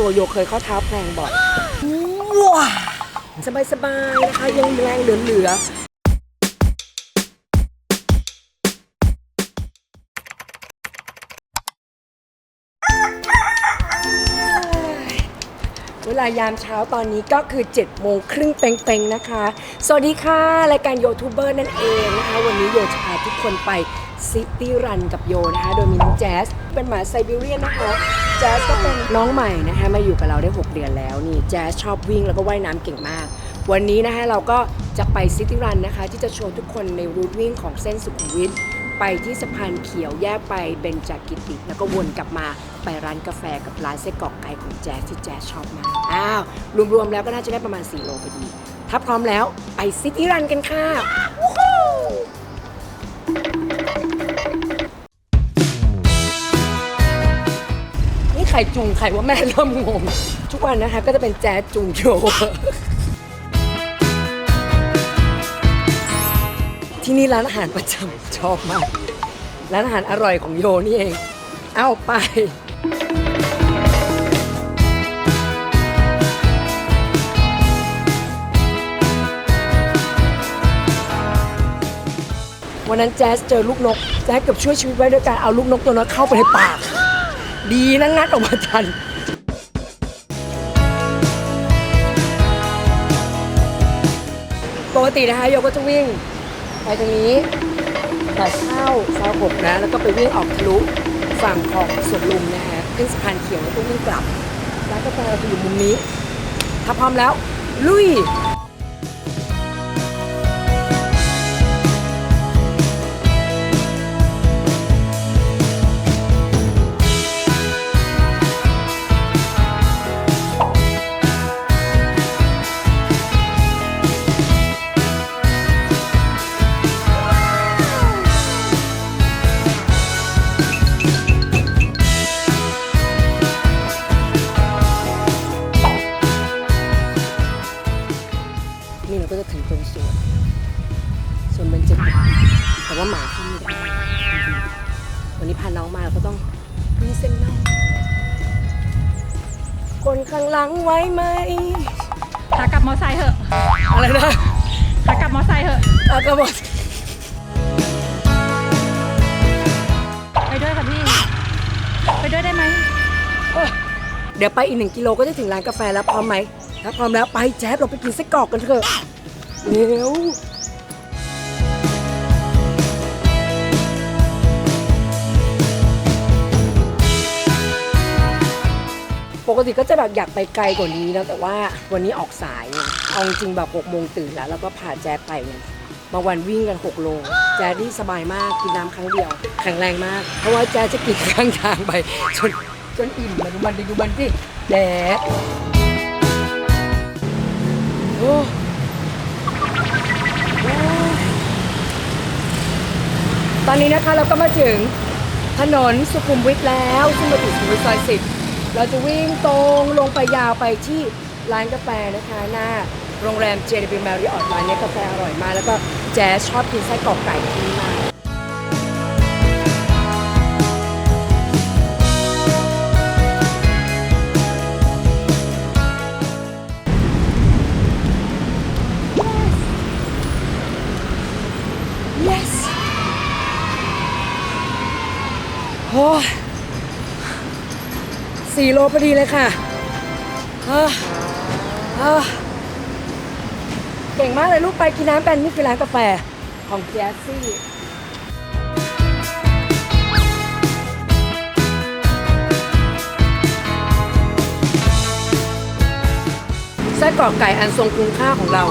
ตัวโยเคยข้าเท้าแพลงบ่อยว้าสบายๆนะคะ ยังแรงเหลือๆเวลายามเช้าตอนนี้ก็คือ7จ็ดโมงครึ่งเป่งๆนะคะ สวัสดีค่ะ รายการโยทูบเบอร์นั่นเองนะคะ วันนี้โยจะพาทุกคนไป ซิตี้รันกับโยนะคะ โดยมีน้องแจ๊สเป็นหมาไซบีเรียนนะคะ แจ๊สก็เป็นน้องใหม่นะคะ มาอยู่กับเราได้ 6 เดือนแล้วนี่แจ๊สชอบวิ่งแล้วก็ว่ายน้ำเก่งมาก วันนี้นะคะเราก็จะไปซิตี้รันนะคะ ที่จะโชว์ทุกคนในรูทวิ่งของเส้นสุขุมวิทไปที่สะพานเขียวแยกไปเบญจกิติแล้วก็วนกลับมาไปร้านกาแฟกับร้านไส้กรอกไก่ของแจ๊สที่แจ๊สชอบมากอ้าวรวมๆแล้วก็น่าจะได้ประมาณ4โลพอดีถ้าพร้อมแล้วไปซิตี้รันกันค่ะ ใครจูงใครว่าแม่เริ่มงง ทุกวันนะคะก็จะเป็นแจ๊สจูงโยที่นี่ร้านอาหารประจำชอบมาก ร้านอาหารอร่อยของโยนี่เอง เอาไปวันนั้นแจ๊สเจอลูกนก แจ๊สเกือบช่วยชีวิตไว้ด้วยการเอาลูกนกตัวนั้นเข้าไปในปาก ดีนะงัดออกมาทันปกตินะคะโยก็จะวิ่งไปตรงนี้แต่เข้าซอยหกนะ แล้วก็ไปวิ่งออกทะลุฝั่งของสวนลุมนะฮะขึ้นสะพานเขียวแล้วก็วิ่งกลับร้านกาแฟเราจะอยู่มุมนี้ ถ้าพร้อมแล้ว ลุย สวนเจกิติแต่ว่าหมาเข้าไม่ได้วันนี้พาน้องมาเราก็ต้องวิ่งเส้นนอกคนข้างหลังไว้ไหมขากลับมอไซค์เหอะ อะไรนะขากลับมอไซค์เหอะอากระบอไปด้วยค่ะพี่ ไปด้วยได้ไหม เดี๋ยวไปอีกหนึ่งกิโลก็จะถึงร้านกาแฟแล้วพร้อมไหมถ้าพร้อมแล้วไปแจ๊บเราไปกินไส้กรอกกันเถอะเร็ว ปกติก็จะแบบอยากไปไกลกว่านี้นะแต่ว่าวันนี้ออกสายไงเอาจริงแบบ6โมงตื่นแล้ว แล้วก็พาแจ๊ไปเนี่ยบาวันวิ่งกัน 6 โล แจ๊ดนี่สบายมากกินน้ำครั้งเดียว แข็งแรงมาก เพราะว่าแจ๊ดจะกินข้างทางไปจนจนอิ่มมาดูมันดิดูมันสิแดดโอ้โอ้ตอนนี้นะคะเราก็มาถึงถนนสุขุมวิทแล้ว ซึ่งมาถึงสุขุมวิทซอยสิบ เราจะวิ่งตรงลงไปยาวไปที่ร้านกาแฟนะคะหน้าโรงแรม JW Marriott ร้านนี้กาแฟอร่อยมาก แล้วก็แจ๊สชอบกินไส้กรอกไก่ที่นี่มากโอ้ สี่โลพอดีเลยค่ะเก่งมากเลยลูกไปกินน้ำกันนี่คือร้านกาแฟของแจสซี่ไส้กรอกไก่อันทรงคุณค่าของเรา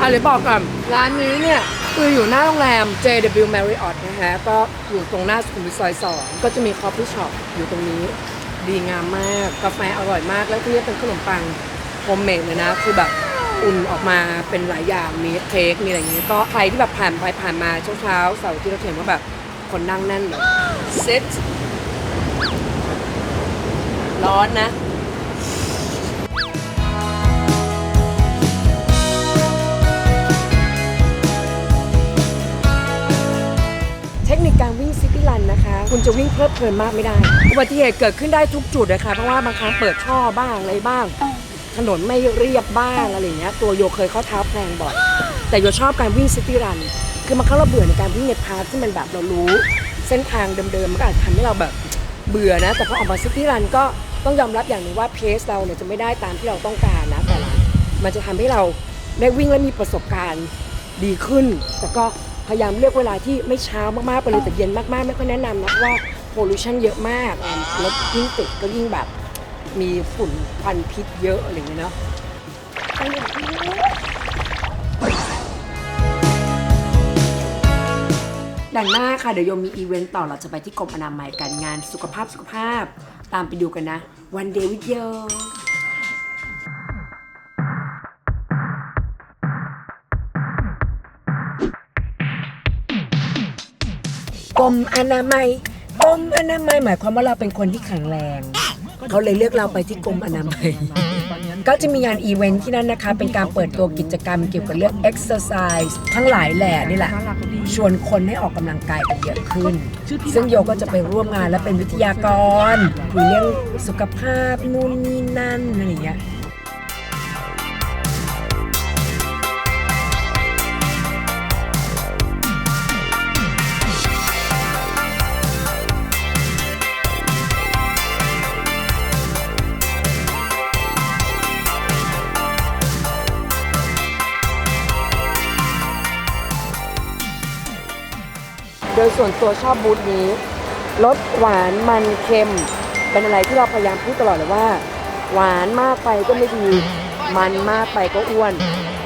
อะเลยบอกก่อนร้านนี้เนี่ยคืออยู่หน้าโรงแรม JW Marriott นะฮะ ก็อยู่ตรงหน้าสุขุมวิทซอยสองก็จะมีคอฟฟี่ช็อปอยู่ตรงนี้ ดีงามมากกาแฟอร่อยมากแล้วที่นี่เป็นขนมปังโฮมเมดเลยนะคือแบบอุ่นออกมาเป็นหลายอย่างมีเค้กมีอะไรอย่างนี้ก็ใครที่แบบผ่านไปผ่านมาเช้าๆเสาร์ที่เราเห็นว่าแบบคนนั่งแน่นเลยเซ็ตร้อนนะ นะคะ คุณจะวิ่งเพลิดเพลินมากไม่ได้ อุบัติเหตุเกิดขึ้นได้ทุกจุดเลยค่ะเพราะว่าบางครั้งเปิดช่อบ้างอะไรบ้าง ถนนไม่เรียบบ้างอะไรเงี้ย ตัวโยเคยเข้าเท้าแพลงบ่อย แต่โยชอบการวิ่งซิตี้รัน คือมันเขาเราเบื่อในการวิ่งในพาร์ทที่มันแบบเรารู้ เส้นทางเดิมๆ มันก็อาจจะทำให้เราแบบเบื่อนะ แต่พอออกมาซิตี้รันก็ต้องยอมรับอย่างหนึ่งว่าเพสเราเนี่ยจะไม่ได้ตามที่เราต้องการนะแต่ละมันจะทำให้เราได้วิ่งและมีประสบการณ์ดีขึ้นแต่ก็ พยายามเลือกเวลาที่ไม่เช้ามากๆไปเลยแต่เย็นมากๆ ไม่ค่อยแนะนำนะเพราะว่าโพลูชันเยอะมากรถยิ่งติดก็ยิ่งแบบมีฝุ่นควันพิษเยอะอะไรอย่างเงี้ยเนาะดังหน้าค่ะเดี๋ยวโยมมีอีเวนต์ต่อเราจะไปที่กรมอนามัยกันงานสุขภาพสุขภาพ ตามไปดูกันนะ วันเดวิดโย กรมอนามัยกรมอนามัยหมายความว่าเราเป็นคนที่แข็งแรง เขาเลยเลือกเราไปที่กรมอนามัย ก็จะมีงานอีเวนท์ที่นั่นนะคะ เป็นการเปิดตัวกิจกรรมเกี่ยวกับเรื่อง exercise ทั้งหลายแหล่นี่แหละ ชวนคนให้ออกกำลังกายกันเยอะขึ้น ซึ่งโยก็จะไปร่วมงานและเป็นวิทยากรคุยเรื่องสุขภาพนู่นนี่นั่นอะไรอย่างเงี้ย ส่วนตัวชอบบูธนี้รสหวานมันเค็ม เป็นอะไรที่เราพยายามพูดตลอดเลยว่า หวานมากไปก็ไม่ดีมันมากไปก็อ้วน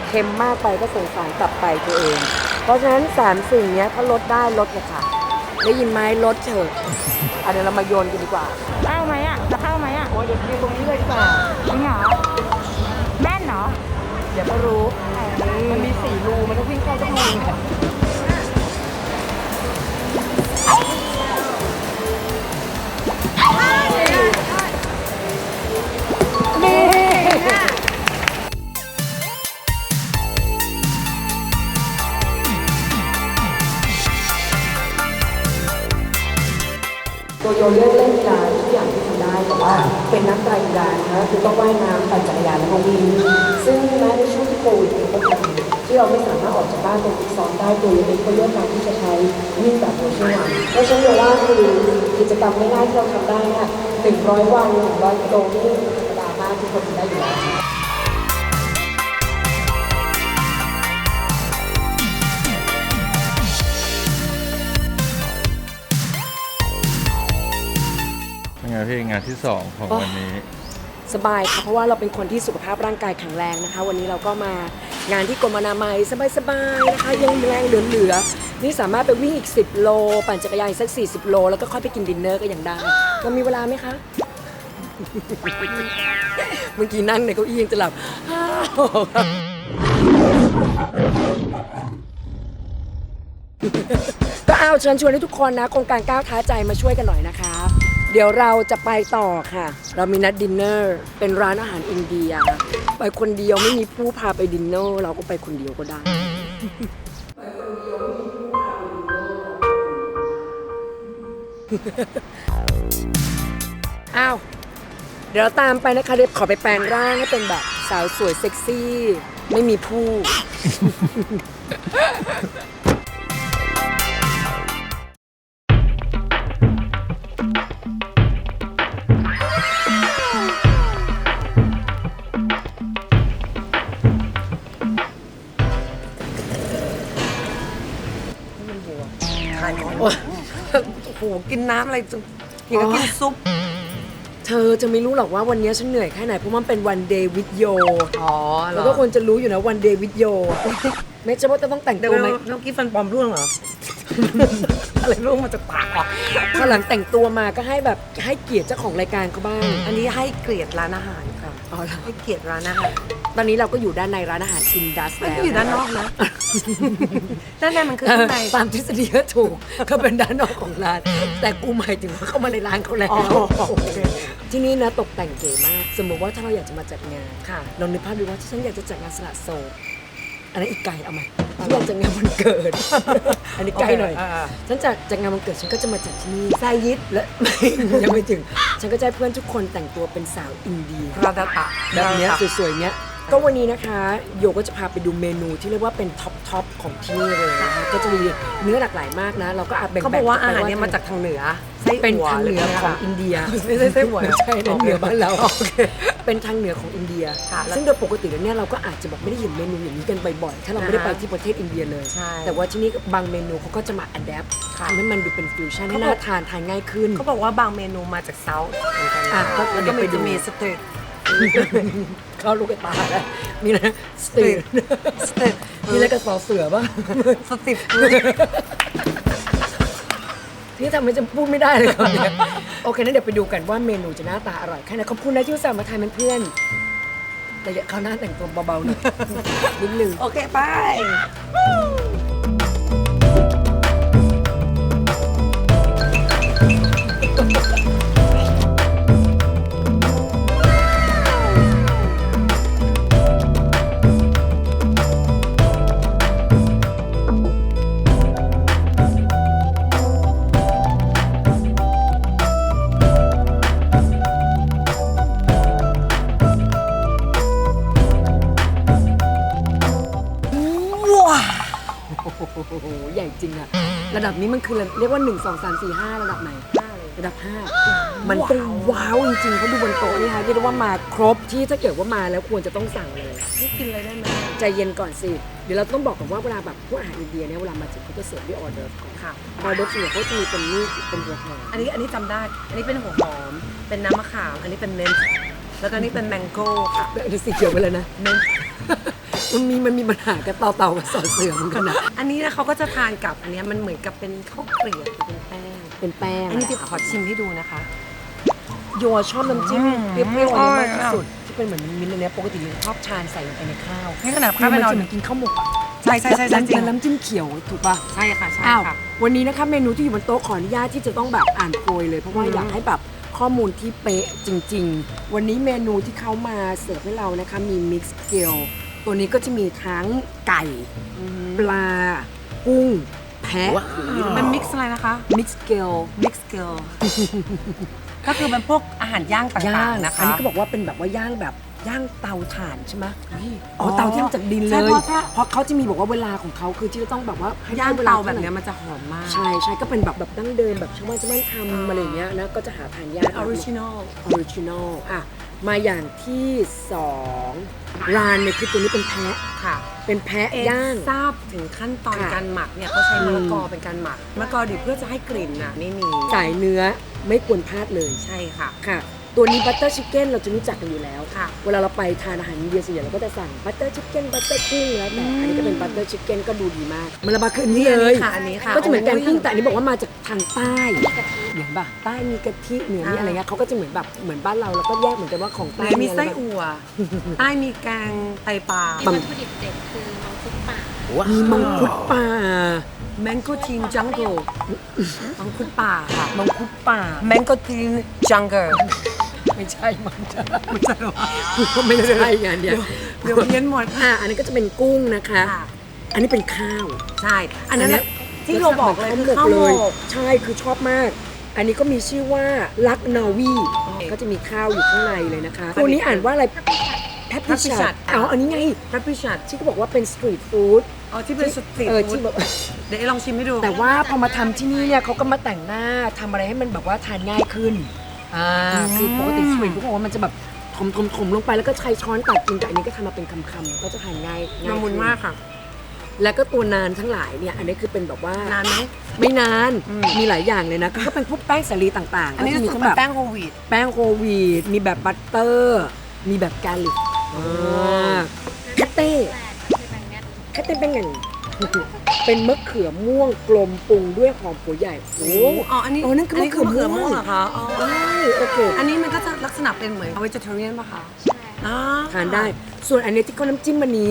เค็มมากไปก็สงสารกลับไปตัวเอง เพราะฉะนั้นสามสิ่งเนี้ยถ้าลดได้ลดเลยค่ะ ได้ยินไหมลดเถอะอันนี้เรามาโยนกันดีกว่าเข้าไหมอะจะเข้าไหมอะโอ้ยเดี๋ยวยืนตรงนี้เลยดีกว่าจริงเหรอแม่นเหรอเดี๋ยวก็รู้มันมีสี่รูมันต้องวิ่งเข้าทุกรูเนี่ย เราเลือกเล่นกีฬาทุกอย่างที่ทำได้แต่ว่าเป็นนักไตรกีฬานะคะคือต้องว่ายน้ำปั่นจักรยานแล้วก็วิ่งซึ่งแม้ในช่วงที่โควิดเป็นต้นมที่เราไม่สามารถออกจากบ้านไปฝึกซ้อมได้ตัวเองก็เลือกการที่จะใช้วิ่งแบบโดยช่ววันเพราะฉะนั้นโยว่าคือกิจกรรมง่ายๆที่เราทำได้เนี่ยหนึ่งร้อยวันหนึ่งร้อยกิโลนี่ธรรมดามากทุกคนได้อยู่แล้ว งพี่งานที่สองของวันนี้ สบายค่ะเพราะว่าเราเป็นคนที่สุขภาพร่างกายแข็งแรงนะคะ วันนี้เราก็มางานที่กรมอนามัยสบายๆนะคะ ยังมีแรงเหลือๆนี่สามารถไปวิ่งอีก 10 โล ปั่นจักรยานอีกสัก 40 โล แล้วก็ค่อยไปกินดินเนอร์ก็ยังได้เรามีเวลาไหมคะ เมื่อกี้นั่งในเก้าอี้ยังจะหลับก็เอาเชิญชวนให้ทุกคนนะโครงการก้าวท้าใจมาช่วยกันหน่อยนะคะ เดี๋ยวเราจะไปต่อค่ะ เรามีนัดดินเนอร์เป็นร้านอาหารอินเดีย ไปคนเดียวไม่มีผู้พาไปดินเนอร์เราก็ไปคนเดียวก็ได้อ้าวเดี๋ยวตามไปนะคะเดี๋ยวขอไปแปลงร่างให้เป็นแบบสาวสวยเซ็กซี่ ไม่มีผู้ นน้ำอะไรจนกินก็กินซุป เธอจะไม่รู้หรอกว่าวันนี้ฉันเหนื่อยแค่ไหนเพราะมันเป็นวันเดย์วิดโยอ๋อแล้วก็ควรจะรู้อยู่นะวันเดย์วิดโยไม่ใช่ว่าจะต้องแต่งเดี๋ยวตัวไหมเมื่อกี้ฟันปลอมร่วงเหรออะไรร่วงมาจากปากอะข้างหลังแต่งตัวมาก็ให้แบบให้เกียรติเจ้าของรายการเขาบ้าง อันนี้ให้เกลียดร้านอาหารค่ะอ๋อเหรอให้เกลียดร้านอาหาร ตอนนี้เราก็อยู่ด้านในร้านอาหารอินดัสไม่แล้วได้อยู่ด้านนอกนะด้านในมันคือเออข้างใน ตามทฤษฎีก็ถูก ก็เป็นด้านนอกของร้าน แต่กูหมายถึงว่าเข้ามาในร้านเขาแล้วอ๋อโอเค ที่นี่นะตกแต่งเก๋มาก สมมติว่าถ้าเราอยากจะมาจัดงานค่ะ ลองนึกภาพดูว่าถ้าฉันอยากจะจัดงานสละโสดอันนั้นอีกไก่เอามาที่เราจะงานวันเกิด อันนี้ไกลหน่อยโอเคอ่าฉันจะจะงานวันเกิดฉันก็จะมาจัดที่นี่ไซยิดและไม่ยังไม่ถึง ฉันก็จะให้เพื่อนทุกคนแต่งตัวเป็นสาวอินเดียราดาตะแบบเนี้ยสวยๆเนี้ย ก็วันนี้นะคะโยก็จะพาไปดูเมนูที่เรียกว่าเป็นท็อปทอปของที่นี่เลยนะคะก็จะมีเนื้อหลากหลายมากนะ เราก็อาจแบ่งๆเขาบอกว่าอาหารไปเนี่ยมาจากทางเหนือไส้เป็นอั่วทางเหนือรืของอินเดียไม่ใช่ไส้อั่วไม่ใช่นั่นเหนือบ้านเราโอเคเป็นทางเหนือของอินเดียค่ะแล้วซึ่งโดยปกติแล้วเนี่ยเราก็อาจจะแบบไม่ได้เห็นเมนูอย่างนี้กันบ่อยๆถ้าเราไม่ได้ไปที่ประเทศอินเดียเลยใช่แต่ว่าที่นี่บางเมนูเขาก็จะมาอัดแอปค่ะทำให้มันดูเป็นฟิวชั่นให้เขาบอกน่าทานทานง่ายขึ้นเขาบอกว่าบางเมนูมาจากเซาท์เหมือนกันอะก็แล้วเดี๋ก็ยวไปมีดูจะมีสเต็ก เข้าลูกกระตาแล้วมีนะสตีทสเต็กมีอะไรกับสอเสือป่ะสติปที่ทำให้จะพูดไม่ได้เลยคำเนี้ยโอเคนั้นเดี๋ยวไปดูกันว่าเมนูจะหน้าตาอร่อยแค่ไหนขอบคุณนะที่อุตส่าห์มาทานเป็นเพื่อน แต่อย่าเขาวหน้าแต่งตัวเบาๆหน่อยนิดนึง โอเคไป จริงอะระดับนี้มันคือเรียกว่า 1 2 3 4 5 ระดับไหนระดับ 5 มันต้องว้าวจริงๆเขาดูบนโต๊ะนี่ค่ะเรียกได้ว่ามาครบที่ถ้าเกิดว่ามาแล้วควรจะต้องสั่งเลยนี่กินอะไรได้ไหมใจเย็นก่อนสิ เดี๋ยวเราต้องบอกก่อนว่าเวลาแบบพวกอาหารอินเดียเนี่ยเวลามาถึงเขาจะเสิร์ฟด้วยออเดอร์ฟก่อนค่ะออเดอร์ฟเนี่ยเขาจะมีเป็นนี่เป็นหัวหอมอันนี้อันนี้จำได้ อันนี้เป็นหัวหอม เป็นน้ำมะขาม อันนี้เป็นเมนต์แล้วก็อันนี้เป็นแมงโก้ค่ะเดี๋ยวสีเขียวไปเลยนะ เมนต์ มันมีมันมีปัญหากับเต่าเต่ากับสอเสือเหมือนกันนะอันนี้นะเขาก็จะทานกับอันเนี้ยมันเหมือนกับเป็นข้าวเกลียบหรือเป็นแป้งเป็นแป้งอันนี้จะขอชิมให้ดูนะคะโยชอบน้ำจิ้มอืมเปรี้ยวๆอันนี้มากที่อร่อยอะสุดที่เป็นเหมือนมิ้นท์อันเนี้ยปกติชอบทานใส่ลงไปในข้าวนี่ขนาดคืข้าวอไปมันนอนจะเหมือนกินข้าวหมกอะใช่ใช่ใช่ใช่จริงแล้วน้ำจิ้มเขียวถูกป่ะใช่ค่ะใช่อ้าวค่ะวันนี้นะคะเมนูที่อยู่บนโต๊ะขออนุญาตที่จะต้องแบบอ่านโปรยเลยเพราะว่าอืมอยากให้แบบข้อมูลที่เป๊ะจริง ๆ วันนี้เมนูที่เขามาเสิร์ฟให้เรานะคะมีมิกซ์เกล ตัวนี้ก็จะมีทั้งไก่ ปลา กุ้ง แพะเป็นมิกซ์อะไรนะคะ มิกซ์เกลมิกซ์เกิลก็คือเป็นพวกอาหารย่างต่าย่างงๆนะคะ อันนี้ก็บอกว่าเป็นแบบว่าย่างแบบย่างเตาถ่านใช่ไหมอ๋อเตาที่ทำจากดินเลใช่ย เพราะถ้า เพราะเขาจะมีบอกว่าเวลาของเขาคือที่จะต้องแบบว่าให้ย่างวลเตาแบบท่ไหเนี้ยมันจะหอมมากใช่ใช่ก็เป็นแบบแบบดั้งเดิมแบบชาวบ้านชาวบ้านทำอะไรอย่างเงี้ยนะก็จะหาทานยาก ออริจินอล ออริจินอลอะ มาอย่างที่สองรานเนี่ยคือตัวนี้เป็นแพะ ค่ะเป็นแพะเอย่างย่าง ทราบถึงขั้นตอนค่ะการหมักเนี่ยเขาใช้อืมมะละกอเป็นการหมักมะละกอดิบเพื่อจะให้กลิ่นน่ะไม่มี สายเนื้อไม่ควรพลาดเลยใช่ค่ะ ค่ะ ตัวนี้บัตเตอร์ชิคเก้นเราจะรู้จักกันอยู่แล้ว ค่ะ เวลาเราไปทานอาหารอินเดียส่วนใหญ่เราก็จะสั่งบัตเตอร์ชิคเก้นบัตเตอร์กุ้งแล้วแต่อันนี้ก็เป็นบัตเตอร์ชิคเก้นก็ดูดีมาก มันระบาขึ้นนี่เลย ค่ะอันนี้ค่ะก็จะเหมือนกันโอ้ยกุ้งแต่อันนี้บอกว่ามาจากทางใต้เห็นป่ะใต้มีกะทิเหนือมีอ่าอะไรเงี้ยเขาก็จะเหมือนแบบเหมือนบ้านเราแล้วก็แยกเหมือนกันว่าของเหใต้นือมีอะไรไส้บ้างอั่วใต้มีแกงไตปลาบังวัตถุดิบเด็ดคือมังคุดป่ามีมังคุดป่าแมงโกทีนจังเกิลมังคุดป่าค่ะมังคุดป่าแมงโกทีนจังเกิล ไม่ใช่มันจะไม่ใช่หรอไม่ใช่งานเนี้ยเดี๋ยวเพี้ยนหมดอ่าอันนี้ก็จะเป็นกุ้งนะคะค่ะอันนี้เป็นข้าว ใช่ อันนั้นอันเนี้น่ะยที่เราบอกเลยคือข้าวหมเลยกใช่คือชอบมาก อันนี้ก็มีชื่อว่าลักนาวีอ๋อก็จะมีข้าวอยู่ข้างในเลยนะคะตัวนี้อ่านว่าอะไรแพปแพปปิปิชัชัดดอ๋ออันนี้ไงพระพิชัดที่เขาบอกว่าเป็นสตรีทฟู้ดอ๋อที่เป็นสตรีทเออฟู้ที่ดแบบเดี๋ยวลองชิมให้ดู แต่ว่าพอมาทำที่นี่เนี่ยเขาก็มาแต่งหน้าทำอะไรให้มันแบบว่าทานง่ายขึ้น อ่าคือปกติสตรีทฟู้ดเขาบอกว่ามันจะแบบถมถมถมลงไปแล้วก็ใช้ช้อนตักกินแต่อันนี้ก็ทำมาเป็นคำๆก็จะทานง่ายง่ายละมุนขึ้มากค่ะ แล้วก็ตัวนานทั้งหลายเนี่ย อันนี้คือเป็นแบบว่านานไหมไม่นานอืมมีหลายอย่างเลยนะ ก็เป็นพวกแป้งสาลีต่างๆ อันนี้ก็จะจะมีมีทั้งแบแบบบแป้งโฮลวีตแป้งโฮลวีตมีแบบบัตเตอร์ มีแบบกาลิกแคตเต้แต่คือแบงแนทแคตเต้เป็นไง เป็นมะเขือม่วงกลมปรุงด้วยหอมหัวใหญ่ โอ้ อ๋อ อันนี้อ๋อนั่นคือมะเขือม่วง มะเขือม่วงเหรอคะ อ๋อใช่โอเคอันนี้มันก็จะลักษณะเป็นเหมือน vegetarian ป่ะคะใช่อ่าทานได้ ส่วนอันนี้ที่เขาน้ำจิ้มวันนี้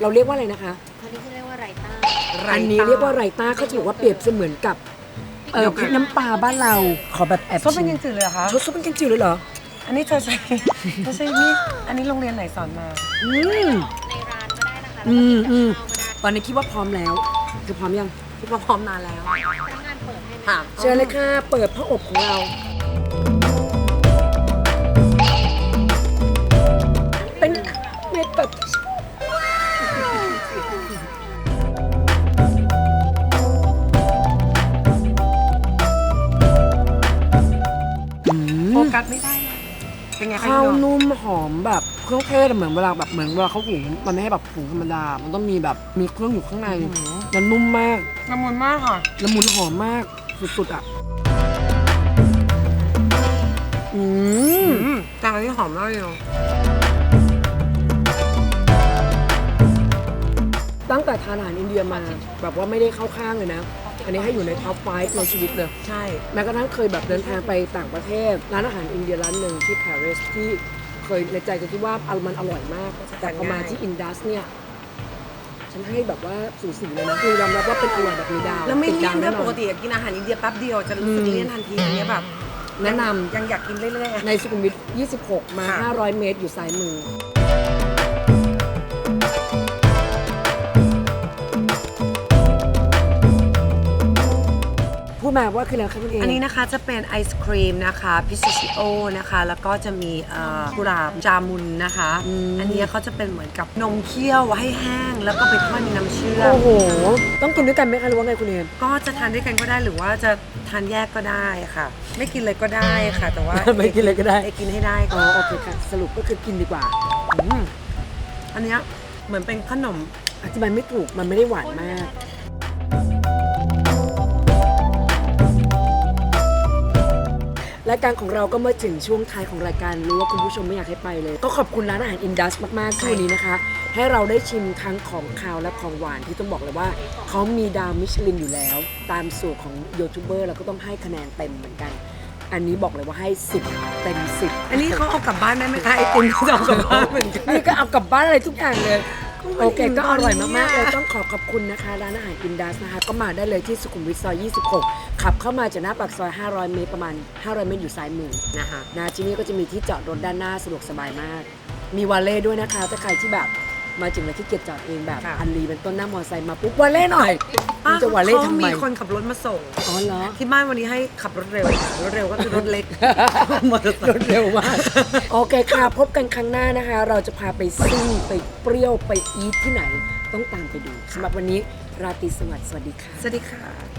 เราเรียกว่าอะไรนะคะ ตอนนี้เขาเรียกว่าไรต้า อันนี้เรียกว่าไรต้าเขาจะบอกว่าเปรียบเสมือนกับเออพริกน้ำปลาบ้านเรา ขอแบบแอบซดเป็นชิยัมงจืดเลยเหรอคะ ชดซุปเป็นแกงจืดเลยเหรอ อันนี้เธอใช้เธอใช้นี่ อันนี้โรงเรียนไหนสอนมา อืม ในร้านก็ได้นะคะค่ะอืแล้วก็มกินอืมกับข้าวก็ได้ ตอนนี้คิดว่าพร้อมแล้วคือพร้อมยังคิดว่าพร้อมนานแล้วพนักงานเปิดให้ไหมค่ะเชิญเลยค่ะ เปิดพระอบของเรา เป็นเม็ดแบบอืโฟมกัสไม่ได้เลยเป็นไงคะข้าวพี่โยนุ่มหอมแบบ เครื่องเทศอะเหมือนเวลาแบบเหมือนเวลาเขาหุงมันไม่ให้แบบหุงธรรมดา มันต้องมีแบบมีเครื่องอยู่ข้างในแล้วนุ่มมากละมุนมากค่ะละมุนหอมมากสุดๆอะอืมอืมจานนี้หอมมากเลยเนอะตั้งแต่ทานอาหารอินเดียมาแบบว่าไม่ได้เข้าข้างเลยนะ อันนี้ให้อยู่ในท็อปไฟในชีวิตเลย ใช่ แม้กระทั่งเคยแบบเดินทางไปต่างประเทศ ร้านอาหารอินเดียร้านหนึ่งที่ปารีสที่ เคยในใจก็คิดว่าอมันอร่อยมาก แต่พอมาที่อินดัสเนี่ย ฉันให้แบบว่าสูสีเลยนะคือยอมรับว่าเป็นอร่อยแบบมีดาวแล้วไม่ติดเลี่ยดานวด้วแน่ยนปอกนติกินอาหารอินเดียแป๊บเดียวจะรู้สึกอืมเลี่ยนทันทีอันเนี้ยแบบแนะนำยังอยากกินเรื่อยๆอะในสุขุมวิท 26 มาค่ะ500 เมตรอยู่ซ้ายมือ มาว่าคืออะไรครับคุณเออันนี้นะคะจะเป็นไอศครีมนะคะพิซซิโอนะคะ แล้วก็จะมีเอ่อกุหลาบจามุนนะคะ อันเนี้ยเขาจะเป็นเหมือนกับนมเคี่ยวให้แห้ง แล้วก็ไปทอดในน้ำเชื่อม โอ้โห ต้องกินด้วยกันไหมคะหรือว่าไงคุณเอก็จะทานด้วยกันก็ได้หรือว่าจะทานแยกก็ได้ค่ะ ไม่กินเลยก็ได้ค่ะ แต่ว่า ไม่กินเลยก็ได้เอกินให้ได้อ๋อโอเคค่ะสรุปก็คือกินดีกว่าอืมอันเนี้ยเหมือนเป็นขนม อธิบายไม่ถูกมันไม่ได้หวานมาก รายการของเราก็มาถึงช่วงท้ายของรายการรู้ว่าคุณผู้ชมไม่อยากให้ไปเลย ก็ขอบคุณร้านอาหารอินดัสมากๆที่วันนี้นะคะ ให้เราได้ชิมทั้งของคาวและของหวานที่ต้องบอกเลยว่าเขามีดาวมิชลินอยู่แล้ว ตามสูตรของยูทูบเบอร์เราก็ต้องให้คะแนนเต็มเหมือนกัน อันนี้บอกเลยว่าให้ 10 เต็ม 10อันนี้เขาเอากลับบ้านได้ไหมคะไอติมที่เอากลับบ้านเหมือนกันนี่ก็เอากลับบ้านอะไรทุกอย่างเลยก็มัน โอเคอิ่มก็อร่อยตอนนี้มากๆเลยอะต้องขอขอบคุณนะคะ ร้านอาหารอินดัสนะคะ ก็มาได้เลยที่สุขุมวิทซอย 26 ขับเข้ามาจากหน้าปากซอย 500 เมตรประมาณ 500 เมตรอยู่ซ้ายมือนะคะนะที่นี่ก็จะมีที่จอดรถด้านหน้าสะดวกสบายมาก มีวาเล่ด้วยนะคะถ้าใครที่แบบ มาถึงแล้วที่เกียจจอดเองแบบค่ะ อันรีเป็นต้นหน้ามอไซค์มาปุ๊บวาเล่หน่อยคุณจะวาเล่ทำไมมีคนขับรถมาส่ง อ๋อเหรอ ที่บ้านวันนี้ให้ขับรถเร็ว รถเร็วก็คือรถเล็ก มอเตอร์ไซรถค์ เร็วมาก โอเคค่ะ พบกันครั้งหน้านะคะ เราจะพาไปซิ่ง ไปเปรี้ยว ไปอีทที่ไหน ต้องตามไปดูสำหรับวันนี้ราตรีสวัสดิ์สวัสดีค่ะ สวัสดีค่ะ